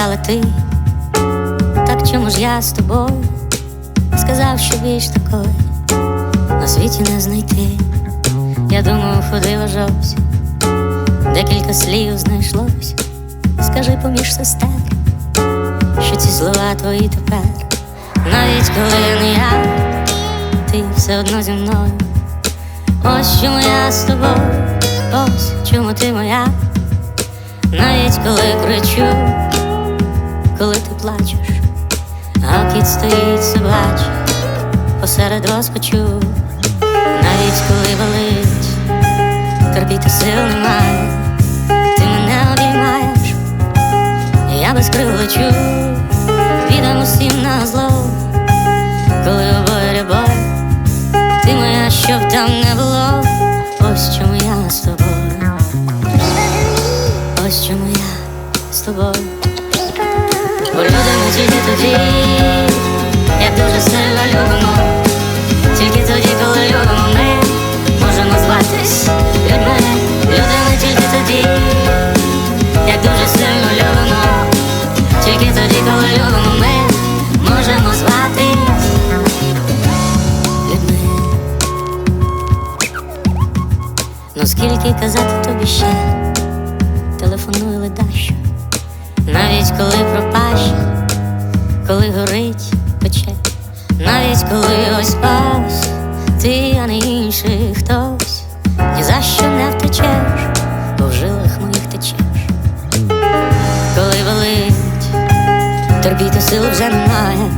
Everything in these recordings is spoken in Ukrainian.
запитала ти, так чому ж я з тобою? Сказав, що більш такої на світі не знайти. Я думаю, ходила жовсь, декілька слів знайшлось. Скажи поміж сестер, що ці слова твої тепер, навіть коли не я, ти все одно зі мною. Ось чому я з тобою, ось чому ти моя, навіть коли кричу, коли ти плачеш, а кіт стоїть собачий посеред розпачу, навіть коли болить, терпіти сил немає, ти мене обіймаєш, я без крил лечу, відом усім на зло, коли обоє любов, ти моя, щоб там не було, ось чому я з тобою, ось чому я з тобою. Бо любимо тільки тоді, як дуже сильно любимо, тільки тоді, коли любимо ми, можемо зватись людьми, любимо тільки тоді, як дуже сильно любимо, тільки тоді, коли любимо ми, можемо зватись людьми. Ну скільки казати тобі ще, телефонує ледащо. Навіть коли пропаща, коли горить пече, навіть коли ось ось ти, а не інший хтось, ні за що не втечеш, бо в жилах моїх течеш. Коли болить, терпіти сил вже немає,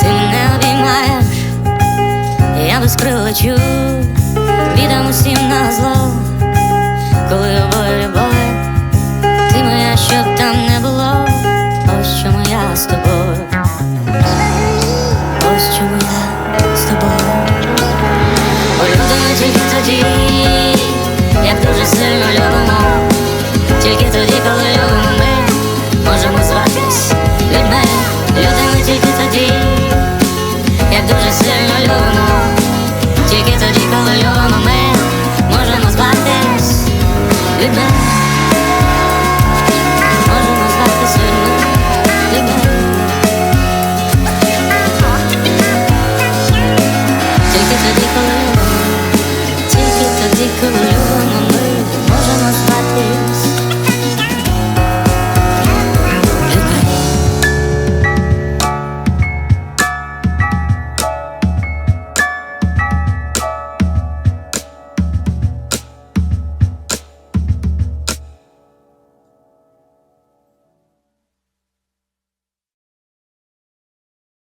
ти мене обіймаєш, я без крил лечу, віддам усім на зло, коли обоє дуже сильно любимо, тільки тоді, коли любимо ми можемо зватись.